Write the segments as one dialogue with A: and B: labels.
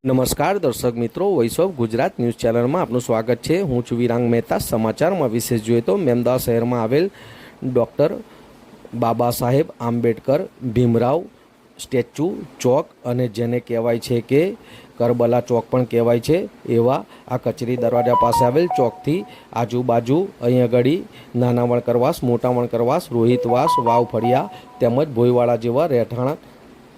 A: નમસ્કાર, દર્શક મિત્રો. વોઇસ ઓફ ગુજરાત ન્યૂઝ ચેનલમાં આપનું સ્વાગત છે. હું છું વિરાંગ મહેતા. સમાચારમાં વિશેષ જોઈએ તો મેમદાવાદ શહેરમાં આવેલ ડૉક્ટર બાબા સાહેબ આંબેડકર ભીમરાવ સ્ટેચ્યુ ચોક અને જેને કહેવાય છે કે કરબલા ચોક પણ કહેવાય છે, એવા આ કચેરી દરવાજા પાસે આવેલ ચોકથી આજુબાજુ અહીં આગળ નાના વણકરવાસ, મોટા વણકરવાસ, રોહિતવાસ વાવ ફળિયા તેમજ ભોયવાડા જેવા રહેઠાણ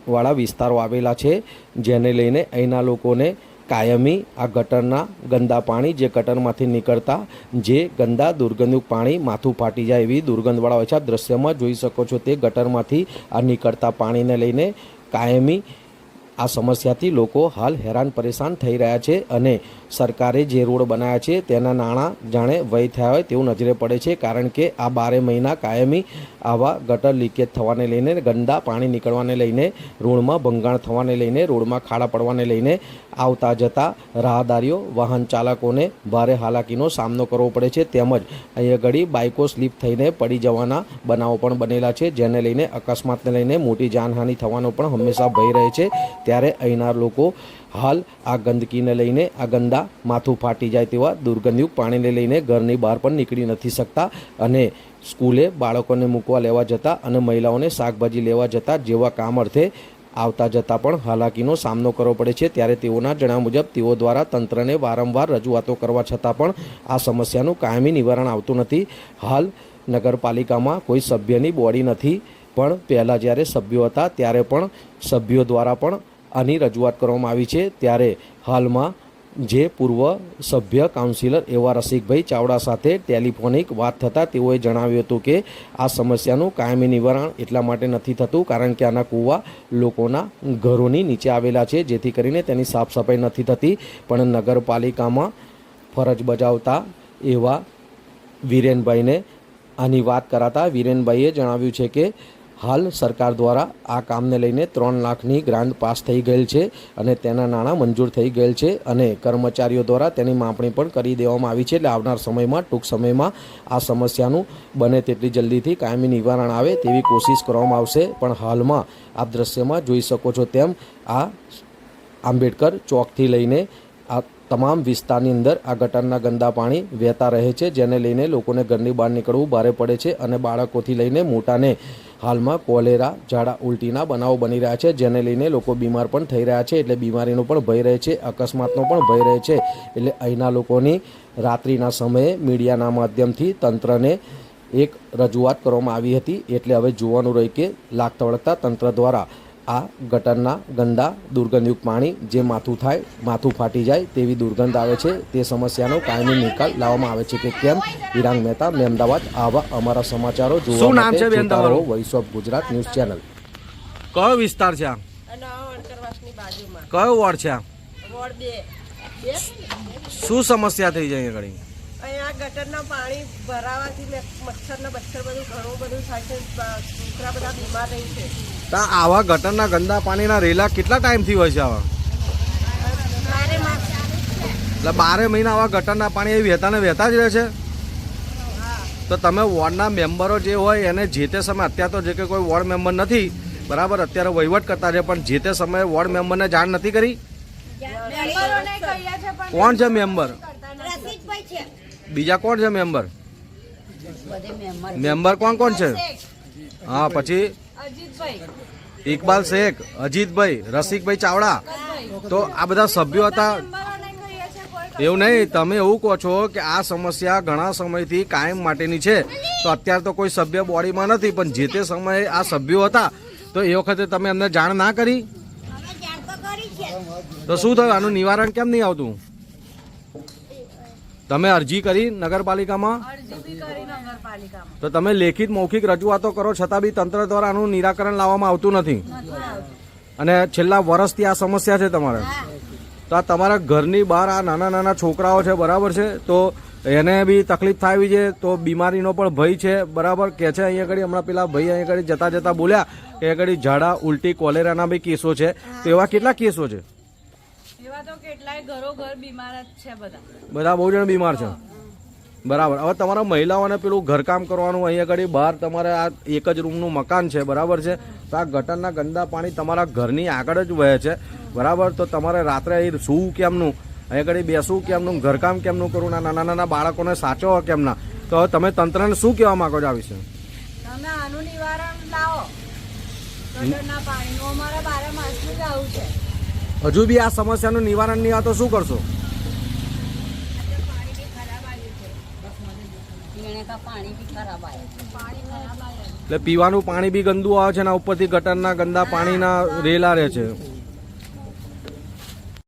A: વાળા વિસ્તારો આવેલા છે, જેને લઈને અહીંના લોકોને કાયમી આ ગટરના ગંદા પાણી જે ગટરમાંથી નીકળતા, જે ગંદા દુર્ગંધયુક્ત પાણી માથું ફાટી જાય એવી દુર્ગંધવાળા હોય છે. આ દ્રશ્યમાં જોઈ શકો છો તે ગટરમાંથી આ નીકળતા પાણીને લઈને કાયમી આ સમસ્યાથી લોકો હાલ હેરાન પરેશાન થઈ રહ્યા છે અને સરકારે જે રોડ બનાવ્યા છે તેના નાણાં જાણે વય થયા હોય તેવું નજરે પડે છે, કારણ કે આ બારે મહિના કાયમી આવા ગટર લીકેજ થવાને લઈને, ગંદા પાણી નીકળવાને લઈને, રોડમાં ભંગાણ થવાને લઈને, રોડમાં ખાડા પડવાને લઈને આવતા જતા રાહદારીઓ, વાહન ચાલકોને ભારે હાલાકીનો સામનો કરવો પડે છે. તેમજ અહીંયા ઘડી બાઇકો સ્લીપ થઈને પડી જવાના બનાવો પણ બનેલા છે, જેને લઈને અકસ્માતને લઈને મોટી જાનહાનિ થવાનો પણ હંમેશા ભય રહે છે. ત્યારે અહીંના લોકો હાલ આ ગંદકીને લઈને, આ ગંદા માથું ફાટી જાય તેવા દુર્ગંધયુક્ત પાણીને લઈને ઘરની બહાર પણ નીકળી નથી શકતા અને સ્કૂલે બાળકોને મૂકવા લેવા જતા અને મહિલાઓને શાકભાજી લેવા જતા જેવા કામ અર્થે આવતા જતા પણ હાલાકીનો સામનો કરવો પડે છે. ત્યારે તેઓના જણાવ્યા મુજબ, તેઓ દ્વારા તંત્રને વારંવાર રજૂઆતો કરવા છતાં પણ આ સમસ્યાનું કાયમી નિવારણ આવતું નથી. હાલ નગરપાલિકામાં કોઈ સભ્યની બોડી નથી, પણ પહેલાં જ્યારે સભ્યો હતા, ત્યારે પણ સભ્યો દ્વારા પણ આની રજૂઆત કરવામાં આવી છે. ત્યારે હાલમાં જે પૂર્વ સભ્ય કાઉન્સિલર એવા રસિકભાઈ ચાવડા સાથે ટેલિફોનિક વાત થતાં તેઓએ જણાવ્યું હતું કે આ સમસ્યાનું કાયમી નિવારણ એટલા માટે નથી થતું, કારણ કે આના કૂવા લોકોના ઘરોની નીચે આવેલા છે, જેથી કરીને તેની સાફ સફાઈ નથી થતી. પણ નગરપાલિકામાં ફરજ બજાવતા એવા વિરેનભાઈને આની વાત કરાતા વિરેનભાઈએ જણાવ્યું છે કે હાલ સરકાર દ્વારા આ કામને લઈને ત્રણ લાખની ગ્રાન્ટ પાસ થઈ ગયેલ છે અને તેના નાણાં મંજૂર થઈ ગયેલ છે અને કર્મચારીઓ દ્વારા તેની માપણી પણ કરી દેવામાં આવી છે. એટલે આવનાર સમયમાં, ટૂંક સમયમાં આ સમસ્યાનું બને તેટલી જલ્દીથી કાયમી નિવારણ આવે તેવી કોશિશ કરવામાં આવશે. પણ હાલમાં આપ દ્રશ્યમાં જોઈ શકો છો તેમ આ આંબેડકર ચોકથી લઈને આ તમામ વિસ્તારની અંદર આ ગટરના ગંદા પાણી વહેતા રહે છે. જેને લઈને લોકોને ઘરની બહાર નીકળવું ભારે પડે છે અને બાળકોથી લઈને મોટાને હાલમાં કોલેરા, ઝાડા ઉલટીના બનાવો બની રહ્યા છે, જેને લઈને લોકો બીમાર પણ થઈ રહ્યા છે, એટલે બીમારીનો પણ ભય રહે છે, અકસ્માતનો પણ ભય રહે છે, એટલે અહીંના લોકોની રાત્રિના સમયે મીડિયાના માધ્યમથી તંત્રને એક રજૂઆત કરવામાં આવી હતી, એટલે હવે જોવાનું રહ્યું કે લાગતા વળગતા તંત્ર દ્વારા આ ગટરના ગંદા દુર્ગંધયુક્ત પાણી જે માથું થાય માથું ફાટી જાય તેવી દુર્ગંધ આવે છે. તે સમસ્યાનો કાયમી નિકાલ લાવવામાં આવે છે કે કેમ? વિરાંગ મહેતા મહેમદાવાદ આવા અમારા સમાચારો જોવા
B: શું નામ છે
A: માટે? Voice of Gujarat news channel
B: કયો વિસ્તાર છે કયો વોર્ડ છે શું સમસ્યા થઈ જાય ઘણી
C: અહીંયા ગટરના પાણી ભરાવાથી મે- મચ્છર બધું ઘણું બધું થાય છે. છોકરા બધા બીમાર રહી છે.
B: તા આવા ગટરના ગંદા પાણીના રેલા કેટલા ટાઈમથી હોય છે આવા? એટલે બારે મહિના આવા ગટરના પાણી એ વહેતા ને વહેતા જ રહે છે? તો તમે વોર્ડના મેમ્બરો જે હોય એને જે તે સમયે અત્યારે તો જે કે કોઈ વોર્ડ મેમ્બર નથી બરાબર અત્યારે વહીવટ કરતા છે પણ જે તે સમયે વોર્ડ મેમ્બરને જાણ નથી કરી? કોણ છે મેમ્બર? બીજા કોણ છે મેમ્બર મેમ્બર કોણ કોણ છે? હા પછી? ઇકબાલ શેખ અજીતભાઈ રસિકભાઈ ચાવડા. તો આ બધા સભ્યો હતા. એવું નહીં તમે એવું કહો છો કે આ સમસ્યા ઘણા સમયથી કાયમ માટેની છે. તો અત્યારે તો કોઈ સભ્ય બોડીમાં નથી પણ જે તે સમયે આ સભ્યો હતા તો એ વખતે તમે એમને જાણ ના કરી? તો શું થયું? આનું નિવારણ કેમ નહીં આવતું? તમે અરજી કરી નગરપાલિકામાં? તો તમે લેખિત મૌખિક રજૂઆતો કરો છતાં બી તંત્ર દ્વારા આનું નિરાકરણ લાવવામાં આવતું નથી. અને છેલ્લા વર્ષથી આ સમસ્યા છે તમારે. તો આ તમારા ઘરની બહાર આ નાના નાના છોકરાઓ છે બરાબર છે? તો એને બી તકલીફ થાય છે તો બીમારીનો પણ ભય છે બરાબર? કે છે અહીંયા આગળ હમણાં પેલા ભાઈ અહીંયા આગળ જતા જતા બોલ્યા કે અહીંયા આગળ ઝાડા ઉલટી કોલેરાના બી કેસો છે. તો એવા કેટલા કેસો છે?
D: એવા તો કેટલાય ઘરો ઘર બીમાર જ છે બધા.
B: બધા બહુ જણ બીમાર છે. બરાબર. હવે તમારા મહિલાઓને પેલું ઘરકામ કરવાનું અહીંયા આગળ બહાર તમારે આ એક જ રૂમનું મકાન છે બરાબર છે? તો આ ગટરના ગંદા પાણી તમારા ઘરની આગળ જ વહે છે. બરાબર? તો તમારે રાત્રે અહીં સૂવું કેમનું? અહીંયા આગળ બેસવું કેમનું? ઘરકામ કેમનું કરવું? ના નાના નાના બાળકોને સાચવવા કેમના? તો હવે તમે તંત્રને શું કહેવા માંગો છો આ વિશે?
D: તમે આનું નિવારણ લાવો. ગટરના પાણીનું. અમારે બારે માસનું જ આવું છે.
B: હજુ બી આ સમસ્યાનું નિવારણ નહીં આવે તો શું કરશો? એટલે પીવાનું પાણી બી ગંદુ આવે છે ને ઉપરથી ગટરના ગંદા પાણીના રેલા રહે છે.